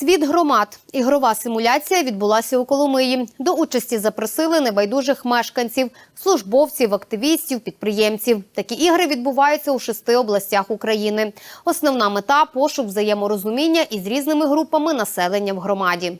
Світ громад. Ігрова симуляція відбулася у Коломиї. До участі запросили небайдужих мешканців, службовців, активістів, підприємців. Такі ігри відбуваються у шести областях України. Основна мета пошук взаєморозуміння із різними групами населення в громаді.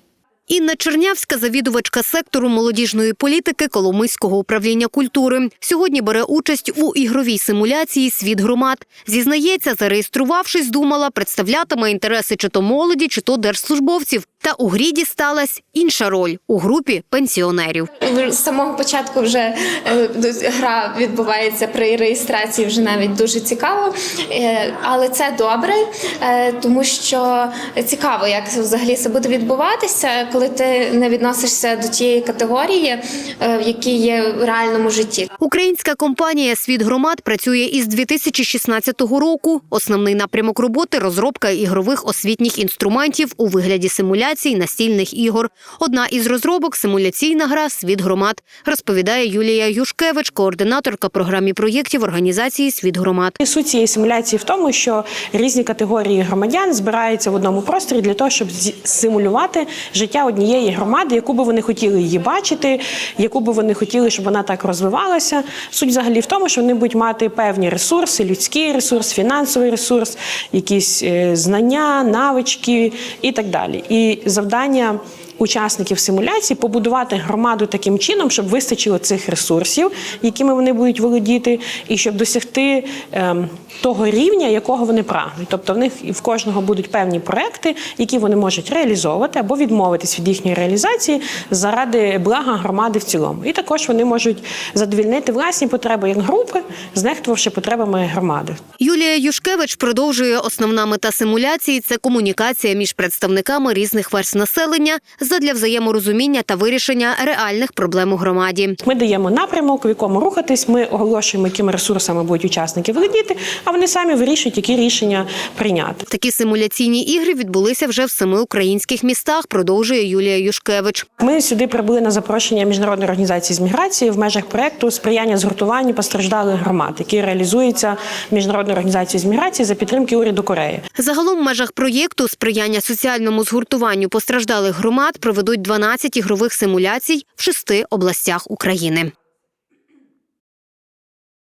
Інна Чернявська, завідувачка сектору молодіжної політики Коломийського управління культури, сьогодні бере участь у ігровій симуляції Світ громад. Зізнається, зареєструвавшись, думала, представлятиме інтереси чи то молоді, чи то держслужбовців. Та у грі дісталась інша роль у групі пенсіонерів. з самого початку вже е, гра відбувається при реєстрації, вже навіть дуже цікаво. Е, Але це добре, е, тому що цікаво, як взагалі це буде відбуватися, коли ти не відносишся до тієї категорії, в якій є в реальному житті. Українська компанія Світ громад працює із 2016 року. Основний напрямок роботи розробка ігрових освітніх інструментів у вигляді симуляцій настільних ігор. Одна із розробок симуляційна гра Світ громад, розповідає Юлія Юшкевич, координаторка програмі проєктів організації Світ громад. Суть цієї симуляції в тому, що різні категорії громадян збираються в одному просторі для того, щоб симулювати життя однієї громади, яку би вони хотіли її бачити, яку би вони хотіли, щоб вона так розвивалася. Суть взагалі в тому, що вони будуть мати певні ресурси: людський ресурс, фінансовий ресурс, якісь е, знання, навички і так далі. І завдання. Учасників симуляції побудувати громаду таким чином, щоб вистачило цих ресурсів, якими вони будуть володіти, і щоб досягти ем, того рівня, якого вони прагнуть. Тобто в них і в кожного будуть певні проекти, які вони можуть реалізовувати або відмовитись від їхньої реалізації заради блага громади в цілому. І також вони можуть задовільнити власні потреби як групи, знехтувавши потребами громади. Юлія Юшкевич продовжує основна мета симуляції це комунікація між представниками різних верств населення задля взаєморозуміння та вирішення реальних проблем у громаді. Ми даємо напрямок, в якому рухатись. Ми оголошуємо, якими ресурсами будуть учасники володіти, а вони самі вирішують, які рішення прийняти. Такі симуляційні ігри відбулися вже в семи українських містах, продовжує Юлія Юшкевич. Ми сюди прибули на запрошення міжнародної організації з міграції в межах проекту сприяння згуртуванню постраждалих громад, який реалізується міжнародною організацією з міграції за підтримки уряду Кореї. Загалом в межах проєкту сприяння соціальному згуртуванню постраждалих громад проведуть 12 ігрових симуляцій в шести областях України.